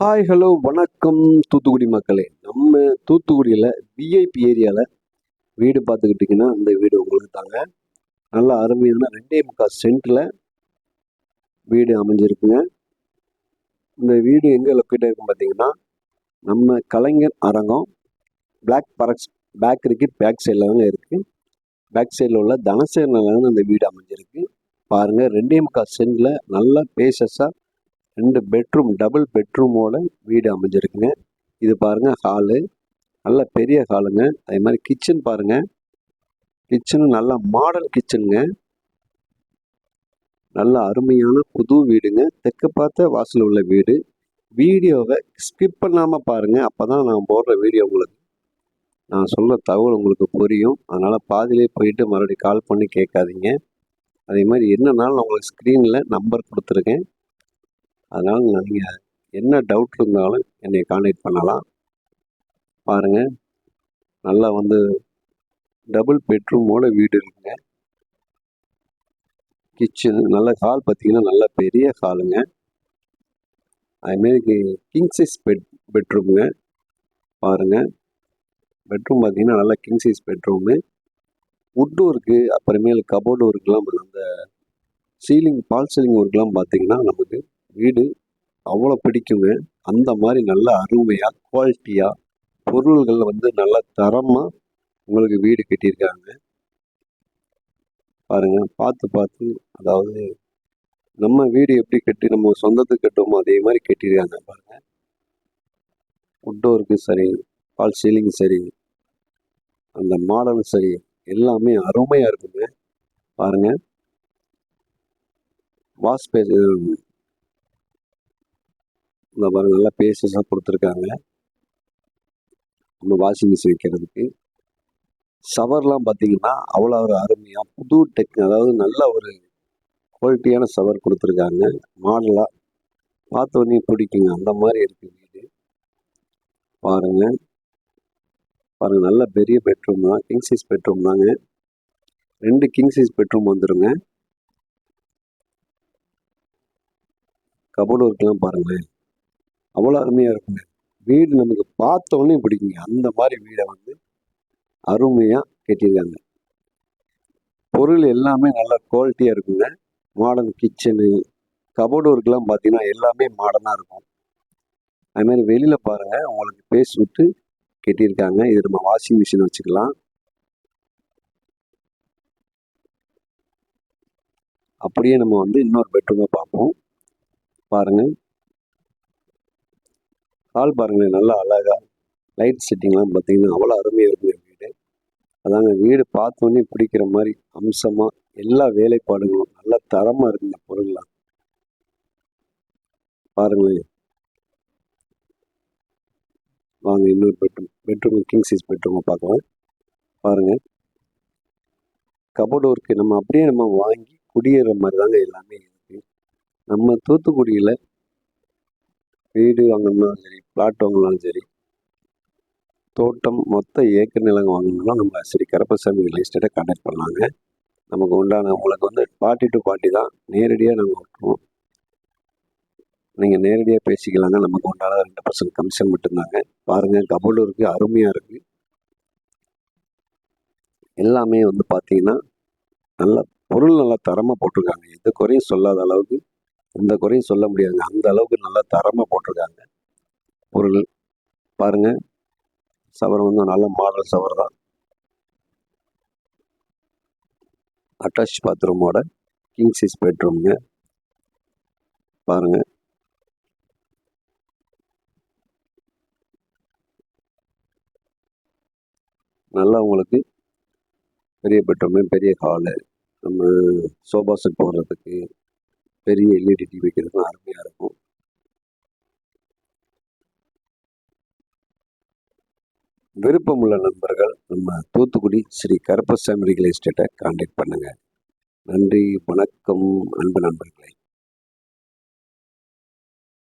Hi hello வணக்கம் தூத்துக்குடி மக்களே. நம்ம தூத்துக்குடியில் விஐபி ஏரியாவில் வீடு பார்த்துக்கிட்டிங்கன்னா அந்த வீடு உங்களுக்கு தாங்க. நல்ல அருமையான ரெண்டே முக்கால் சென்ட்டில் வீடு அமைஞ்சிருக்குங்க. இந்த வீடு எங்கே லொக்கேட் இருக்கும் பார்த்தீங்கன்னா நம்ம கலைஞர் அரங்கம் பிளாக் பரக்ஸ் பேக்கரிக்கு பேக் சைடில் தாங்க இருக்குது பேக் சைடில் உள்ள தனசேரில் அந்த வீடு அமைஞ்சிருக்கு. பாருங்கள் ரெண்டே முக்கால் சென்ட்டில் நல்லா பேசஸாக ரெண்டு பெட்ரூம் டபுள் பெட்ரூமோட வீடு அமைஞ்சிருக்குங்க. இது பாருங்கள் ஹாலு நல்ல பெரிய ஹாலுங்க அதே மாதிரி கிச்சன் பாருங்கள் கிச்சனும் நல்ல மாடல் கிச்சனுங்க நல்ல அருமையான புது வீடுங்க. தெற்கு பார்த்த வாசல் உள்ள வீடு. வீடியோவை ஸ்கிப் பண்ணாமல் பாருங்கள் அப்போ தான் நான் போடுற வீடியோ உங்களுக்கு. நான் சொல்கிற தகவல் உங்களுக்கு புரியும். அதனால் பாதியிலே போயிட்டு மறுபடியும் கால் பண்ணி கேட்காதீங்க. அதே மாதிரி என்னன்னாலும் நான் உங்களுக்கு ஸ்க்ரீனில் நம்பர் கொடுத்துருக்கேன். அதனால் நீங்கள் என்ன டவுட் இருந்தாலும் என்னை காண்டக்ட் பண்ணலாம். பாருங்கள் நல்லா வந்து டபுள் பெட்ரூமோட வீடு இருக்குங்க. கிச்சன் நல்ல ஹால் பார்த்தீங்கன்னா நல்ல பெரிய ஹாலுங்க அதுமாரி கிங் சைஸ் பெட் பெட்ரூம்ங்க பாருங்கள் பெட்ரூம் பார்த்தீங்கன்னா நல்லா கிங் சைஸ் பெட்ரூமு வுட்டும் இருக்குது அப்புறமேல் கபோர்டு ஒர்க்கெலாம் அந்த சீலிங் பால் சீலிங் ஒர்க்லாம் பார்த்தீங்கன்னா நமக்கு வீடு அவ்வளோ பிடிக்குங்க. அந்த மாதிரி நல்ல அருமையாக குவாலிட்டியாக பொருள்கள் வந்து நல்ல தரமாக உங்களுக்கு வீடு கட்டியிருக்காங்க. பாருங்கள் பார்த்து பார்த்து அதாவது நம்ம வீடு எப்படி கட்டி நம்ம சொந்தத்துக்கு கட்டுவோமோ அதே மாதிரி கட்டியிருக்காங்க பாருங்கள் உட்டோருக்கு சரி பால் சீலிங் சரி அந்த மாடலும் சரி எல்லாமே அருமையாக இருக்குங்க. பாருங்க. வாஷ் இந்த மாதிரி நல்லா பேசஸாக கொடுத்துருக்காங்க. நம்ம வாஷிங் மிஷின் வைக்கிறதுக்கு. சவர்லாம் பார்த்தீங்கன்னா அவ்வளோ ஒரு அருமையாக புது டெக் அதாவது நல்ல ஒரு குவாலிட்டியான சவர் கொடுத்துருக்காங்க. மாடலாக பார்த்தோன்னே பிடிக்குங்க. அந்த மாதிரி இருக்குது வீடு. பாருங்கள் பாருங்கள் நல்ல பெரிய பெட்ரூம் தான். கிங் சைஸ் பெட்ரூம் தாங்க. ரெண்டு கிங் சைஸ் பெட்ரூம் வந்துடுங்க கபோர்டு ஒர்க்லாம் பாருங்களேன். அவ்வளோ அருமையாக இருக்குங்க. வீடு நமக்கு பார்த்தோன்னே பிடிக்குங்க. அந்த மாதிரி வீடை வந்து அருமையாக கட்டியிருக்காங்க. பொருள் எல்லாமே நல்ல குவாலிட்டியாக இருக்குங்க. மாடர்ன் கிச்சனு கபோர்டு ஒர்க்லாம் பார்த்தீங்கன்னா எல்லாமே மாடர்னாக இருக்கும். அதுமாதிரி வெளியில் பாருங்கள் உங்களுக்கு பேஸ் விட்டு கட்டியிருக்காங்க. இது நம்ம வாஷிங் மிஷின் வச்சுக்கலாம். அப்படியே நம்ம வந்து இன்னொரு பெட்ரூமை பார்ப்போம். பாருங்கள் ஹால் பாருங்களேன் நல்லா அழகாக லைட் செட்டிங்லாம் பார்த்தீங்கன்னா அவ்வளோ அருமையாக இருக்குங்க வீடு. அதாங்க வீடு பார்த்தோன்னே பிடிக்கிற மாதிரி அம்சமாக எல்லா வேலைப்பாடுகளும் நல்ல தரமாக இருக்குங்க பொருள்லாம். பாருங்களேன். வாங்க இன்னொரு பெட்ரூம் பெட்ரூம் கிங் சைஸ் பெட்ரூமை பார்க்கலாம். பாருங்கள் கபோர்டு ஒர்க்கு நம்ம அப்படியே நம்ம வாங்கி குடியேற மாதிரி தாங்க எல்லாமே இருக்குது நம்ம தூத்துக்குடியில் வீடு வாங்கணும்னாலும் சரி பிளாட் வாங்கினாலும் சரி தோட்டம் மொத்த ஏக்கர் நிலங்க வாங்கணும்னா நம்ம சரி கரப்பசாமி ரியல் எஸ்டேட்டை கான்டாக்ட் பண்ணாங்க. நமக்கு உண்டான உங்களுக்கு வந்து பார்ட்டி டு பார்ட்டி தான் நேரடியாக நாங்கள் விட்டுருவோம். நீங்கள் நேரடியாக பேசிக்கலாங்க. நமக்கு உண்டான ரெண்டு பர்சன்ட் கமிஷன் மட்டும்தாங்க. பாருங்கள் கபலூருக்கு இருக்குது அருமையாக இருக்குது எல்லாமே வந்து பார்த்தீங்கன்னா நல்ல பொருள் நல்லா தரமாக போட்டிருக்காங்க. எந்த குறையும் சொல்லாத அளவுக்கு எந்த குறையும் சொல்ல முடியாதுங்க. அந்த அளவுக்கு நல்லா தரமாக போட்டிருக்காங்க. பொருள். பாருங்க. சவரம் வந்து நல்ல மாடல் சவர் தான். அட்டாச் பாத்ரூமோட கிங் சைஸ் பெட்ரூம்ங்க பாருங்க. நல்லா உங்களுக்கு பெரிய பெட்ரூமு பெரிய ஹாலு நம்ம சோபா செட் போடுறதுக்கு பெரிய எல்இடி டிவி வைக்கிறதுக்கும் அருமையாக இருக்கும். விருப்பமுள்ள நண்பர்கள் நம்ம தூத்துக்குடி ஸ்ரீ கருப்பசாமி ரியல் எஸ்டேட்டை காண்டாக்ட் பண்ணுங்கள் நன்றி வணக்கம் அன்பு நண்பர்களே.